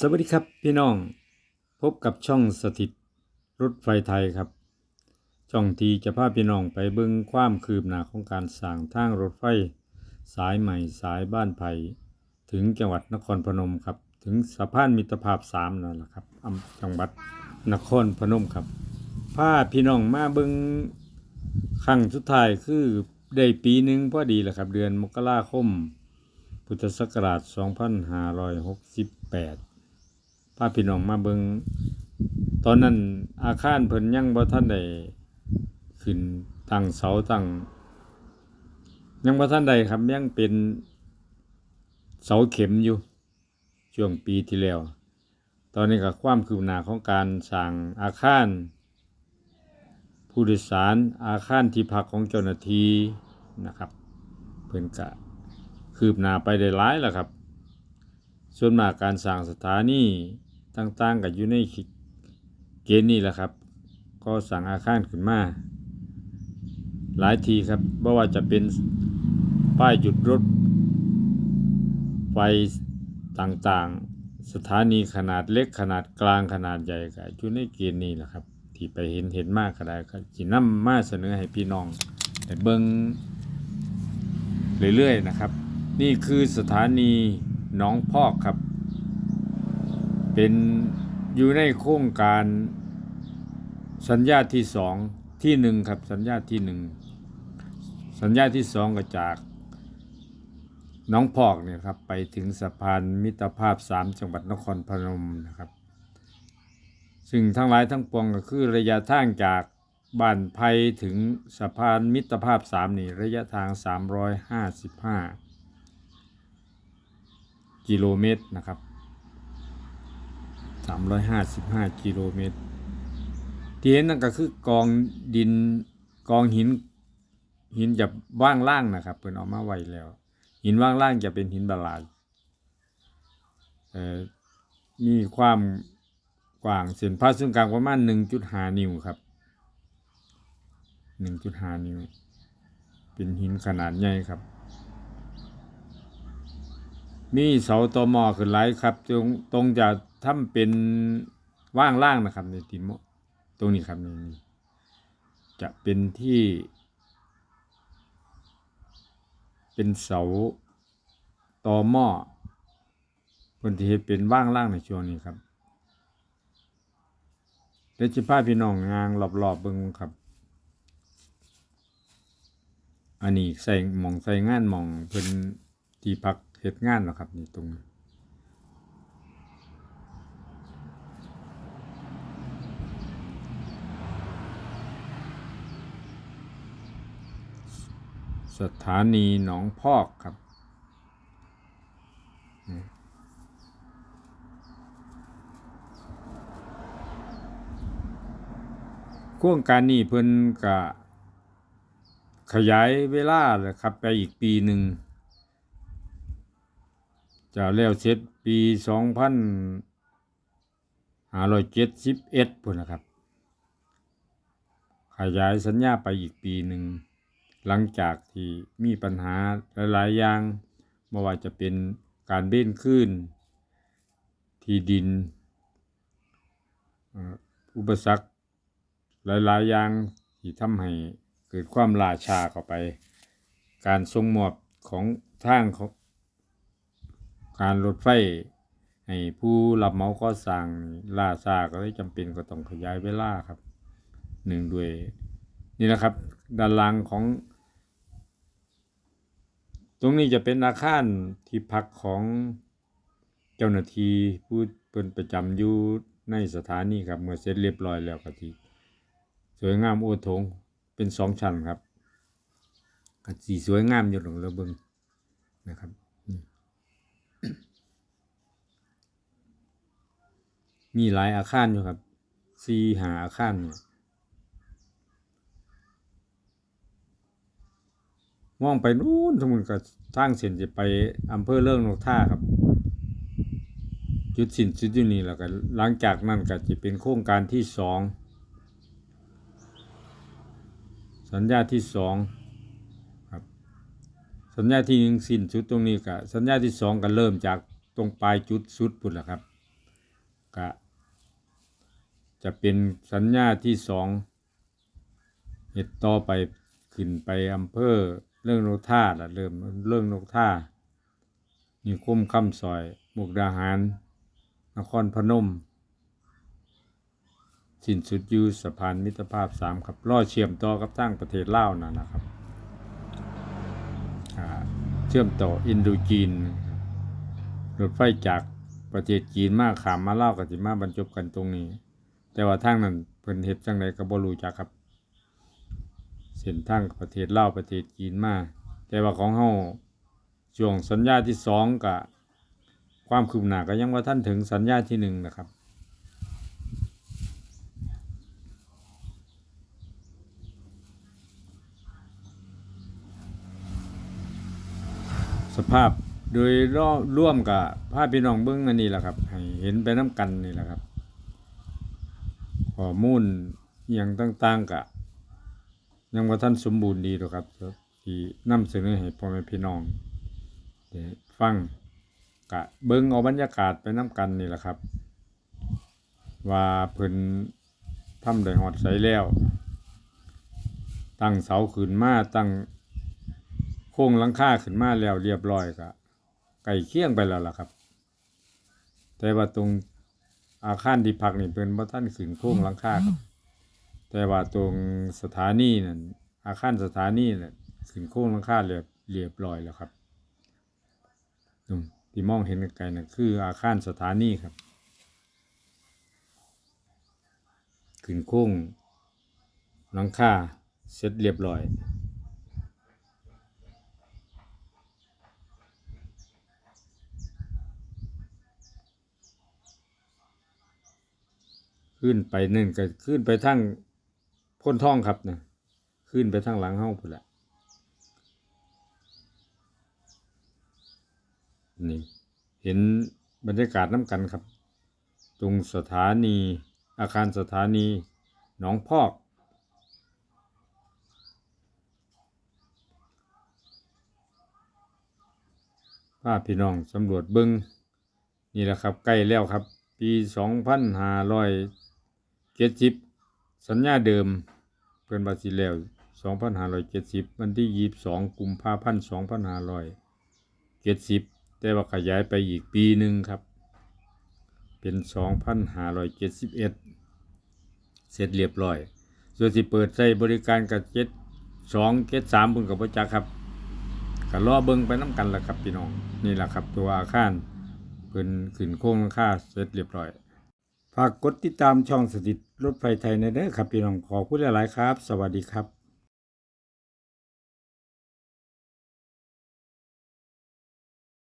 สวัสดีครับพี่น้องพบกับช่องสถิตรถไฟไทยครับ ช่องที่จะพาพี่น้องไปเบิ่งความคืบหน้าของการสร้างทางรถไฟ สายใหม่สายบ้านไผ่ถึงจังหวัดนครพนมครับ ถึงสะพานมิตรภาพสามนั่นแหละครับอำจังหวัดนครพนมครับพาพี่น้องมาเบิ่งครั้งสุดท้ายคือได้ปีหนึ่งพอดีแหละครับ เดือนมกราคม พุทธศักราช 2568 พาพี่น้องมาเบิงตอนนั้นอาคารเพิ่นยังบ่ทันได้ขึ้นตั้งเสาตั้งยังบ่ทันได้ครับยังเป็นเสาเข็มอยู่ช่วงปีที่แล้ว ตอนนี้ก็ความคืบหน้าของการสร้างอาคาร ผู้โดยสารอาคารที่พักของเจ้าหน้าที่นะครับ เพิ่นก็คืบหน้าไปได้หลายแล้วครับ ส่วนมากการสร้างสถานี ต่างๆก็อยู่ในเกณฑ์นี้แหละครับ ก็สั่งอาคารขึ้นมา หลายทีครับไม่ว่าจะเป็นป้ายหยุดรถไฟต่างๆ สถานีขนาดเล็กขนาดกลางขนาดใหญ่ก็อยู่ในเกณฑ์นี้แหละครับ ที่ไปเห็นเห็นมากก็ได้ก็จินำมาเสนอให้พี่น้องเบิ่งเรื่อยๆนะครับ นี่คือสถานีหนองพอกครับ เป็นอยู่ในโครงการสัญญาที่สองที่หนึ่งครับสัญญาที่หนึ่งสัญญาที่สองก็จากน้องพอกเนี่ยครับไปถึงสะพานมิตรภาพสามจังหวัดนครพนมนะครับ ซึ่งทั้งหลายทั้งปวงก็คือระยะทางจากบ้านไผ่ถึงสะพานมิตรภาพสามนี่ระยะทาง 355 กิโลเมตรนะครับ 355กิโลเมตรที่เห็นนั่นก็คือกองดินกองหิน หินจะว่างล่างนะครับเพิ่นเออกมาไวแล้ว หินว่างล่างจะเป็นหินบาลายเอ่อมีความกว้างเส้นผ่าศูนย์กลางประมาณ1.5นิ้วครับ1.5นิ้ว เป็นหินขนาดใหญ่ครับ มีเสาตอมอขึ้นหลายครับ ตรงตรงจะทำเป็นว่างล่างนะครับในติมตรงนี้ครับนี่จะเป็นที่ เป็นเสาตอมอคนที่เป็นว่างล่างในช่วงนี้ครับเดี๋ยวจะพาพี่น้องงางรอบๆเบิ่งครับ อันนี้ใส่หมองใส่งานหมองเพิ่นที่พัก เฮ็ดงานเนาะครับ นี่ตรงสถานีหนองพอกครับ โครงการนี้เพิ่นก็ขยายเวลาเลยครับ ไปอีกปีหนึ่ง จะแล้วเสร็จปีสองพันห้าร้อยเจ็ดสิบเอ็ดพุ่นนะครับ ขยายสัญญาไปอีกปีหนึ่ง หลังจากที่มีปัญหาหลายๆอย่างไม่ว่าจะเป็นการเบ้นขึ้น ที่ดิน อุปสรรคหลายๆอย่างที่ทำให้เกิดความล่าชาเข้าไป การส่งมอบของทางของ การรถไฟให้ผู้รับเหมาก่อสร้างล่าช้าก็เลยจำเป็นก็ต้องขยายเวลาครับหนึ่งด้วย นี่นะครับ ด้านล่างของ ตรงนี้จะเป็นอาคารที่พักของเจ้าหน้าที่ผู้เป็นประจำอยู่ในสถานีครับ เมื่อเสร็จเรียบร้อยแล้วก็ทีสวยงามโอโถงเป็นสองชั้นครับสีสวยงามอยู่หลงระเบิงนะครับนี่ มีหลายอาคารอยู่ครับสี่หาอาคารเนี่ยมองไปนู้นสมมติก็ทางเส้นจะไปอำเภอเลิงนกท่าครับจุดสิ้นสุดอยู่นี่แล้วก็หลังจากนั้นก็จะเป็นโครงการที่สองสัญญาที่สองครับสัญญาที่หนึ่งสิ้นสุดตรงนี้ก็สัญญาที่สองก็เริ่มจากตรงปลายจุดสุดพุ่นแหละครับก็ จะเป็นสัญญาที่สองเฮ็ดต่อไปขึ้นไปอำเภอเรื่องนกท่าละเริ่มเรื่องนกท่านิคมคำซอยมุกดาหาร นครพนม สิ้นสุดยูสะพานมิตรภาพสามครับล่อเชื่อมต่อกับทางประเทศลาวนั่นนะครับเชื่อมต่ออินโดจีนรถไฟจากประเทศจีนมาขามมาเล่ากับสิมาบรรจบกันตรงนี้ แต่ว่าทางนั้นเพิ่นเฮ็ดจังไดก็บ่รู้จักครับ เส้นทางประเทศลาวประเทศจีนมาแต่ว่าของเฮาช่วงสัญญาที่สองกับความคืบหน้าก็ยังว่าท่านถึงสัญญาที่หนึ่งนะครับ สภาพโดยรอบร่วมกับภาพพี่น้องเบิ้งอันนี้แหละครับ ให้เห็นไปน้ำกันนี่แหละครับ ข้อมูลอย่างต่างๆกะยังว่าท่านสมบูรณ์ดีหรอกครับที่นำเสนอให้พ่อแม่พี่น้องฟังกะเบิ้งเอาบรรยากาศไปน้ำกันนี่แหละครับ ว่าเพิ่นทำได้หอดใสแล้ว ตั้งเสาขึ้นมาตั้งโค้งหลังคาขึ้นมาแล้วเรียบร้อยก็ไก่เคียงไปแล้วล่ะครับ แต่ว่าตรง อาคารที่พักนี่เป็นบ่ท่านขึ้นโค้งหลังคาครับ แต่ว่าตรงสถานีนั่นอาคารสถานีน่ะขึ้นโค้งหลังคาเรียบเรียบร้อยแล้วครับตรงที่มองเห็นไกลๆน่ะคืออาคารสถานีครับ ขึ้นโค้งหลังคาเสร็จเรียบร้อย ขึ้นไปนั่นก็ขึ้นไปทางพ้นท้องครับนะขึ้นไปทางหลังห้องพุ่นละนี่เห็นบรรยากาศน้ำกันครับ ตรงสถานีอาคารสถานีหนองพอกพาพี่น้องสำรวจเบิงนี่แหละครับใกล้แล้วครับ ปีสองพันห้าร้อย เจ็ดสิบสัญญาเดิมเพื่นบาสิแล้วสองพันห้าร้อยเจ็ดสิบวันที่ยี่สิบสองกุมภาพันธ์สองพันห้าร้อยเจ็ดสิบแต่ว่าขยายไปอีกปีหนึ่งครับ เป็นสองพันห้าร้อยเจ็ดสิบเอ็ดเสร็จเรียบร้อย ส่วนที่เปิดใช้บริการกับเจ็ดสองเจ็ดสามพุ่นกับพระจักครับก็รอเบิ้งไปน้ำกันละครับพี่น้องนี่แหละครับตัวอาคารเพิ่นขึ้นโค้งหลังค่าเสร็จเรียบร้อย ฝากกดติดตามช่องสถิตรถไฟไทยในเด้อครับพี่น้องขอพูดหลายๆครับ สวัสดีครับ